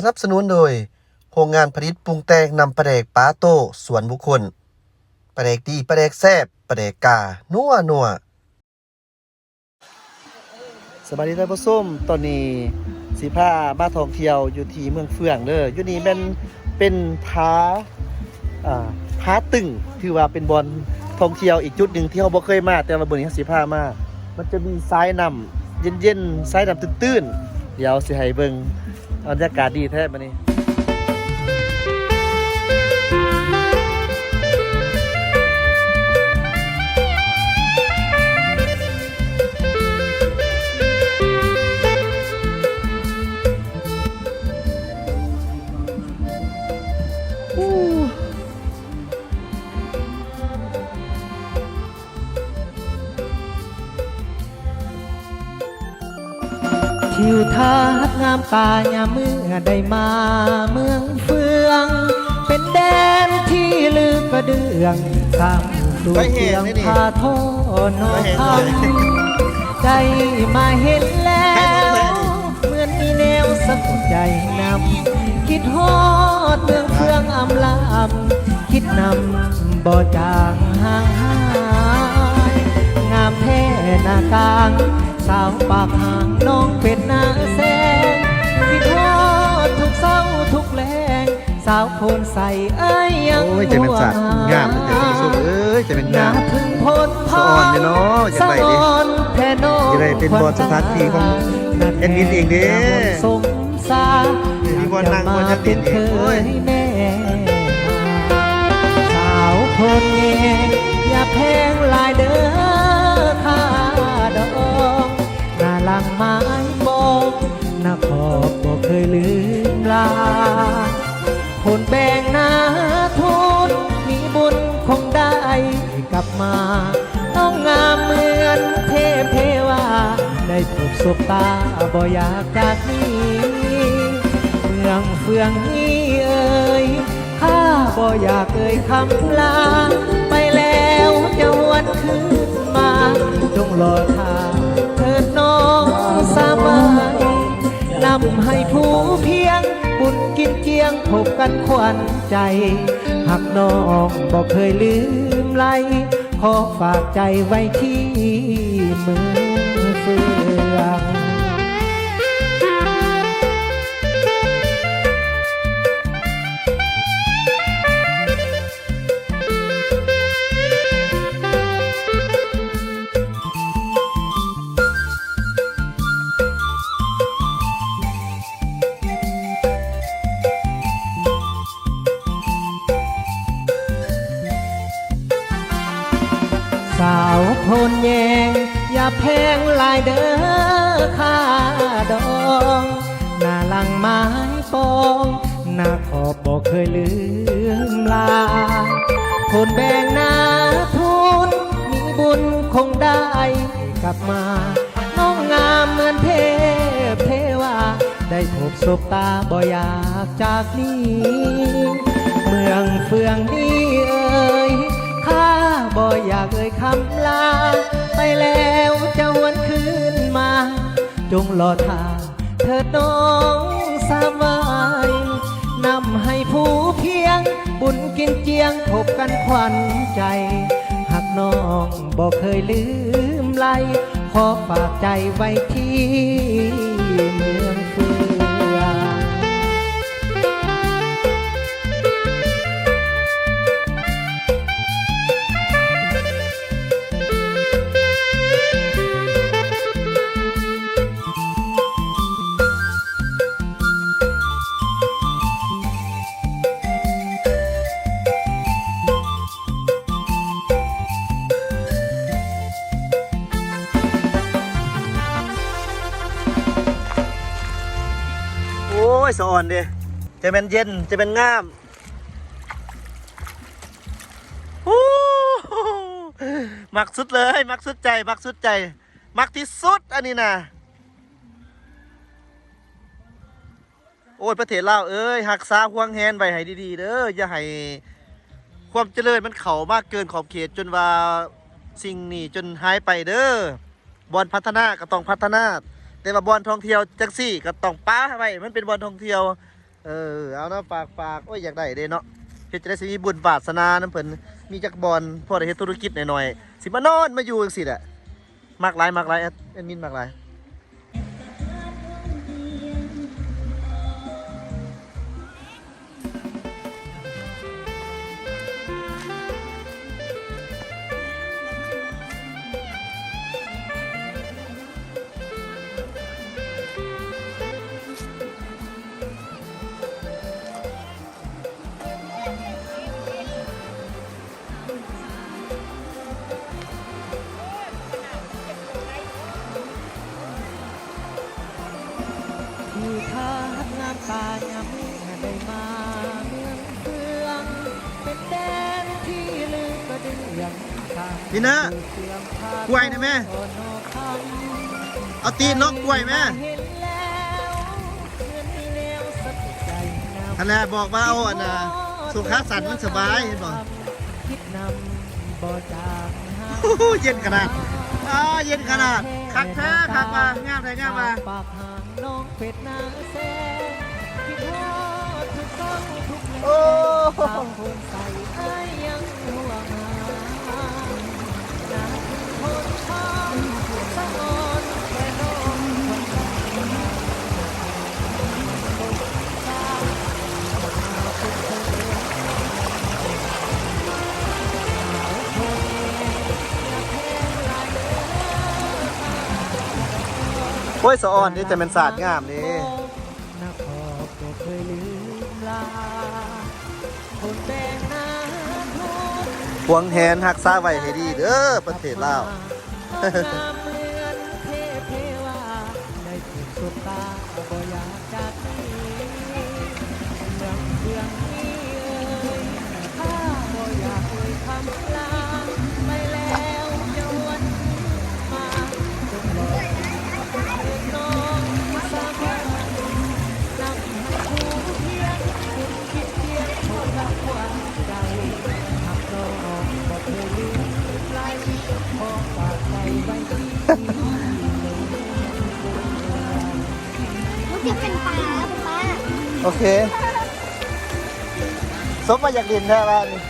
สนับสนุนโดย โรงงานผลิตปรุงแต่งนำปลาแดกปาโต้สวนบุคคลปลาแดกดีปลาแดกแซ่บปลาแดกกา นัวนัวสบายดีท่านผู้ชมตอนนี้สีผ้ามาท่องเที่ยวอยู่ที่เมืองเฟืองเด้ออยู่นี่เป็นเป็นผาอ่าผาตึงถือว่าเป็นบอลท่องเที่ยวอีกจุดหนึ่งที่เราบ่เคยมาแต่ว่าบนนี้สีผ้ามามันจะมีทรายนำเย็นๆทรายนำตื้นๆ เดี๋ยวสิให้เบิ่งบรรยากาศดีแท้บัดนี้ ทิวทัศน์งามตายามเมื่อได้มาเมืองเฟือง เป็นแดนที่ลือกระเดืองข้ามสู่ไปเห็เฟืนองพาโทนอคำใจมาเห็นแล้ว เหมือนมีแนวสะกดใจนำคิดฮอดเมืองเฟืองอำลำคิดนำบ่จางห่างหายงามแท้นากลางสาวปากหางน้องเป็น แสงคิดทอดทุกเศร้าทุกแรงสาวโพนใสเอ้ยยังโอ้ยจะเป็นสัตว์งามเลยเด้อท่านผู้ชมเอ้ยจะเป็นงามพึ่งพลสะอ่อนเนี่ยเนาะจะไปดิสะอ่อนแท่นอจะได้เป็นบอลสถานที่ของแอดมินเองเด้สมสามีบอลนั่งบอลจะติเป็ดนอีเคกโอ้ยยแม่สาวคนเงอย่าแพงหลายเด้อค่าดอกหน้าหลังไม้บองหน้าข อบบ่เคยลืมลาคนแบ่งหน้าทุนมีบุญคงได้กลับมา ต้องงามเหมือนเทพเทวาได้ถูกสบตาบ่อยากจากนี้เมืองเฟืองนี้เอ่ยข้าบ่อยากเอ่ยคำลา ไปแล้วจะหวนคืนมาจงรอท่าเถิดน้องสามัยนำให้ผู้เพียง บุญกินเจียงพบกันขวัญใจ หักน้องบอกเคยลืมไลขอฝากใจไว้ที่เมืองเฟือ ได้พบศบตาบ่อยากจากนี้ เมืองเฟืองนี้เอ่ยข้าบ่อยากเอ่ยคำลา ไปแล้วจะวนคืนมา จงรอท่าเถิดน้องสามวายนำให้ผู้เพียง บุญกินเจียงพบกันขวัญใจหากน้องบอกเคยลืมไลขอฝากใจไว้ที่เมืองเฟือง อนดิจะเป็นเย็นจะเป็นงามโอ้มักสุดเลย มักสุดใจมักสุดใจ มักที่สุดอันนี้นะโอ้ยประเทศลาวเอ้ยหักษาห่วงแหนไว้ให้ดีๆเด้ออย่าให้ความเจริญมันเข้ามากเกินขอบเขตจนว่าสิ่งนี้จนหายไปเด้อบอลพัฒนาก็ต้องพัฒนา แต่ว่าบอลท่องเที่ยวจังซี่ก็ต้องป้าไว้มันเป็นบอลท่องเที่ยวเออเอานะฝากฝากโอ้ยอยากได้เด้เนาะเฮ็ดจะได้สิมีบุญบาสนานํเพิ่นมีจักบอลพอได้เฮ็ดธุรกิจหน่อยๆสิมานอนมาอยู่จังซี่แหละมากหลายมากหลายแอดมินมากหลาย ทางนี่นะกล้วยนะแม่ เอาตีนนกกล้วยแม่เห็นแล้วเพื่อนมีแนวสะกิดใจนำอันแรบอกว่าเอาอันน่ะสุขาสันมันสบายเห็นบ่คิดนำบ่จางหาโอ้โหเย็นขนาดอ้าเย็นขนาดคักแท้คักมางามเลยงามมาปากหางน้องเป็ดนางแสงคิดฮอดทุกต้องทุกแนวโอ้ตามคนใส่ไอ้ โอ้ยสะอ่อนนี่แต่มันศาสาดงามนี่นักขอบก็เคยลืมลาคนแบงหน้าทุนพวงแหนหักษาไว้ให้ดีเด้อประเทศลาวงามเลืองเรื่องนี้เอ่ยข้าบ่อยากเอ่ยคำลา มันจะเป็นปลาคุณป้า โอเค สมมาอยากเรียนแท้บ้านนี่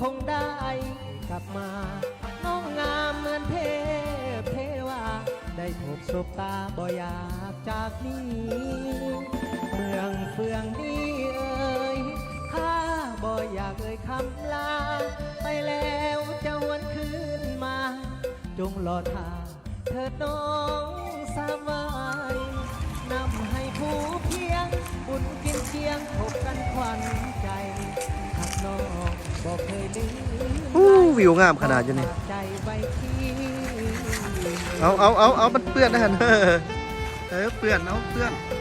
คงได้กลับมา น้องงามเหมือนเทพเทวา ได้พบสบตาบ่อยากจากนี้ เมืองเฟืองนี้เอ่ยข้าบ่อยากเอ่ยคำลา ไปแล้วจะวนคืนมา จงรอท่าเถิดน้องสบายนำให้ผู้เพียง บุญกินเชียงพบกันควันใจหักน้อง อู้วิวงามขนาดอยู่นี่ฝกใจไว้ที่ เอาเอาเอาเอามันเปื้อนนะฮะเออเออเปื้อนเอาเปื้อนนี่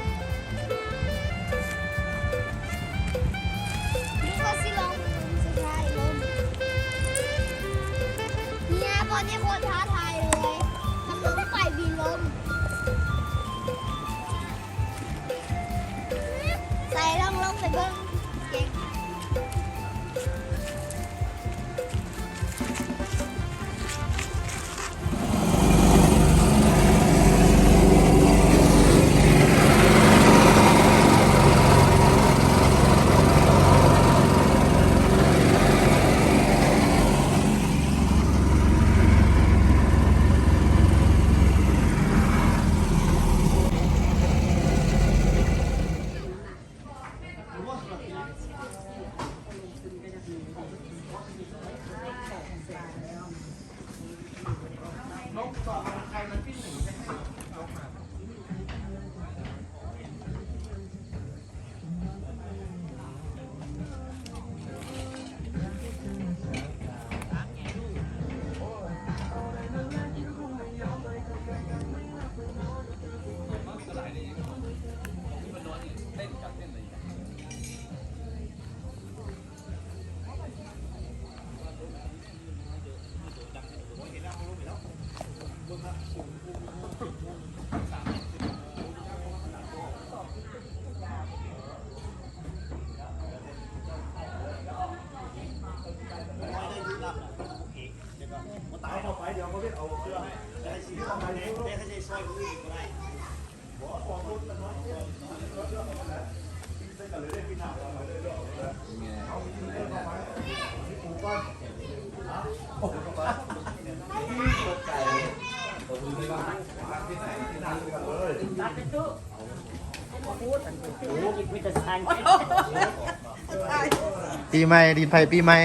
ปีใหม่ดินไผ่ปีใหม่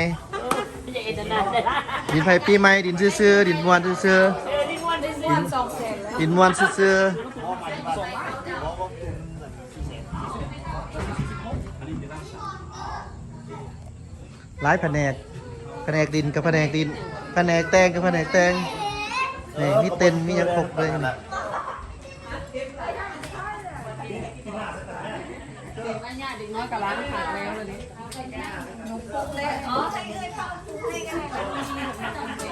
ดินไผ่ปีใหม่ดินซื่อๆดินมวนซื่อๆดินดิน มวนซื่อหลายแผนกแผนกดินกับแผนกดินแผนกแตงกับแผนกแตงนี่มีเต็นมีหยังครบเลยนี่อันนี้เด็กน้อยกับร้านขาดแล้วเลยนี่นุ๊ก็ยั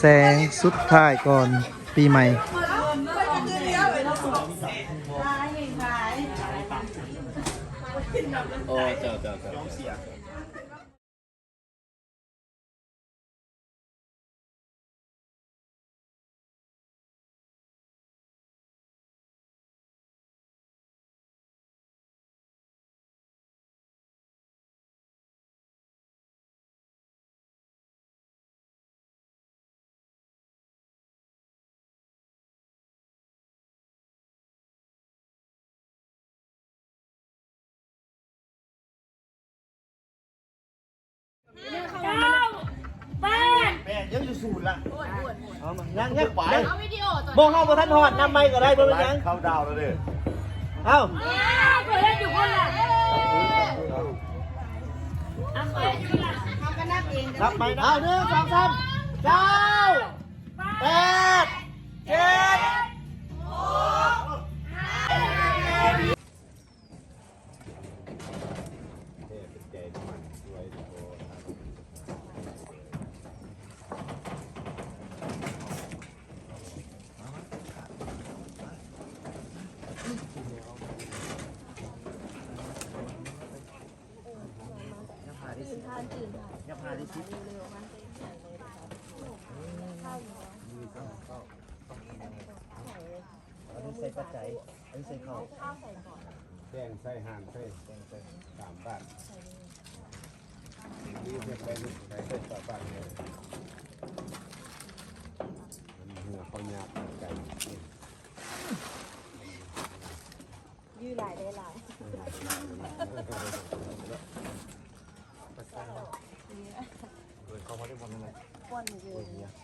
แสงสุดท้ายก่อนปีใหม่ แม่ยังอยู่ศูนย์ละเอามายังยังไปเอาวิดีโอมองเข้าบนท่านหอดนำไม้ก็ได้บนยังเข้าดาวแล้วดิเอ้านับไปนะเอาหนึ่งสองสามเก้าแปดเจ็ด อันนี้ใส่ปัจจัยอันนี้ใส่ข้าวแจ้งใส่ห่างใส่แจ้งใส่สามบาทนี่เพื่อไปลูกใส่ใส่สามบาทเลยมันหัวเขาหยาบไก่ยืดหลายได้หลายปั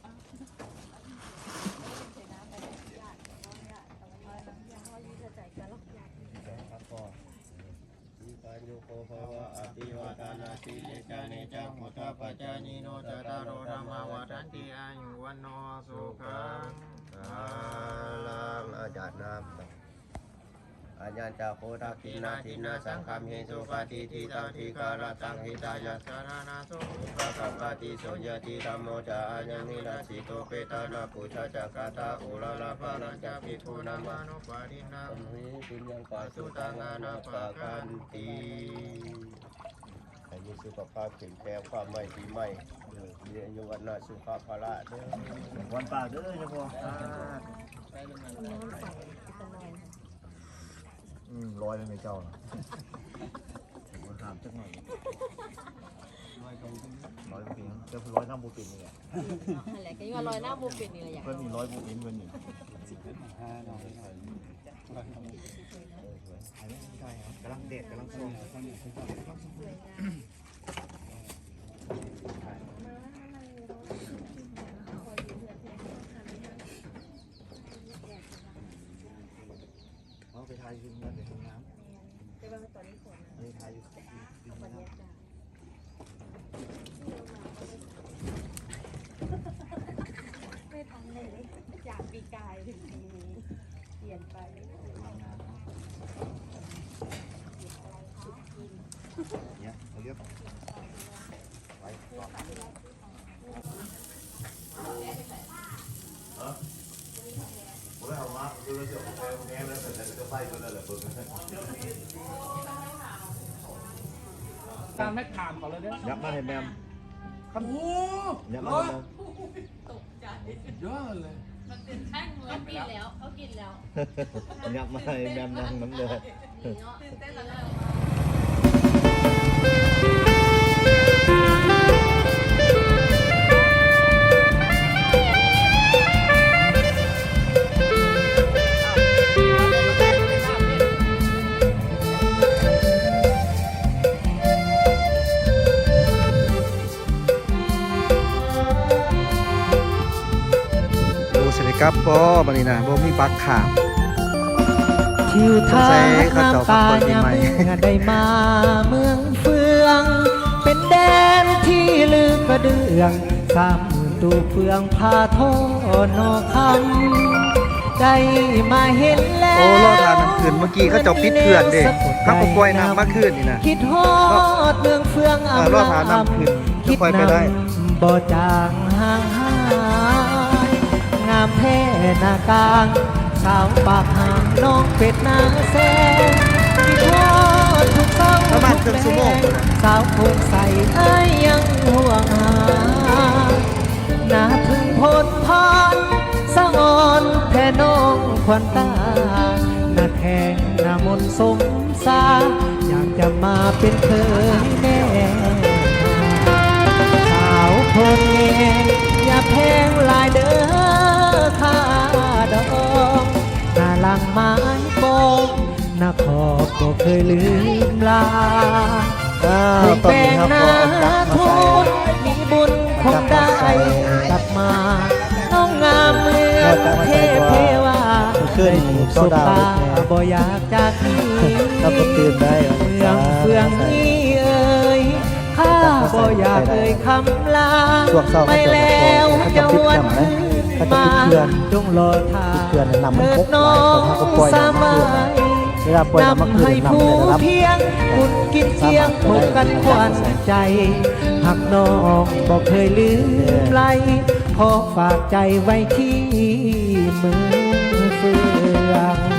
ญญโกภวะอติวาตานาติเจจานิจังมุตตาปัจจานิโนจตารโรธรรมาวทันติอายุ วันโนสุขังอาลังอาจารย์นามอาญาจาโคทักขินาทินาสังคัมเหสุปฏิทิตาทิการตังหิตายาสานาโสภะคะปฏิโสยติธรรมโมจาอาญานิราสิโตเปตานาปุชาจักตาอุลาลาภารัญจาภิกขุนามานุปารินามิปุญญังปัสสุตังอานาปะกันติ ให้มีสุขภาพแข็งแรงความไม่ดีไม่เรียนอยู่วันนาสุขภาระเด้อวันปากเด้อเจ้าพ่ออืมร้อยเลยไหมเจ้าน่ะมถามจักหน่อยร้อยบุปินเจ้าร้อยน้ำบุปินนี่แหละนั่นแหละก็ยังว่าลอยหน้าบูปิดนี่แหละอย่างเพิ่นมีร้อยบุปินเพิ่นนี่ กำลังเด็ดกำลังทรงเอาไปทายยืมเงินในห้องน้ำแต่ว่าตอนนี้ฝนไปทายอยู่ยืมเงิน ไม่ทันเลยจากปีกายถึงปีนี้เปลี่ยนไป เนี่ยเขาเรียกไว้ก่อน ยับมาให้แมมโอ้โหยับมาให้แมมยอดเลยเขากินแล้วเขากินแล้วยับมาให้แมมนั่งน้ำเดือดโอ้สิได้ กลับบ่บัดนี้นะบ่มีบักขามทิวทางเขาเจ้าน้ำตาพักผ่อนปียามใหม่เมื่อได้มาเมืองเฟือง เป็นแดนที่ลือกระเดืองสามหมื่นตูเฟืองพาโทนอคำใจมาเห็นแล้วโอ้รอทานน้ำคืนเมื่อกี้เขาเจ้าปิดเขื่อนเด้เขาก็ปล่อยน้ำมาคืนนี่นะคิดฮอดเมืองเฟืองเออรอดหาน้ำขึ้นคิดค่อยไปได้นำบ่จางห่างหายงามแท้หน้ากลาง สาวปากหางน้องเป็ดนาแซงคิดฮอดทุกเศร้าประมาณครึ่งชั่วโมง สาวโพงใสเอ้ยยังห่วงหาหน้าพึ่งพลพานสะอ่อนแท่น้องควันตาหน้าแข่งหน้ามนสมสาอยากจะมาเป็นเคยแม่สาวโพงเองอย่าแพ ดอกหน้าหลังไม้ปองหน้าขอบก็เคยลืมลาอ้าวตอนนี้ครับก็เอาจักมาทุใส่นมีบุญคงได้กลับมาน้องงามเลือเอาจักมาเทใส่พก่อนเทวาขึ้นโซดาสุเล็กตาแน่บ่อยากจากนี้ถ้าบ่ตื่นได้เมืองเฟืองนี้เอ่ยข้าบ่อยากเอ่ยคำลาช่วงเช้าไม่แล้วจะวัน ก็จะปิดเขื่อนจงรอทาปิดเขื่อนนำมันพกหลายน้อคนถ้าเขาปล่อยน้ำมาคืนเวลาปล่อยน้ำมาคืนให้น้ำผู้ได้รับเพียงคุณกินเที่ยงพบกันควันใจหักน้องบอกเคยลืมไหลขอฝากใจไว้ที่เมืองเฟือง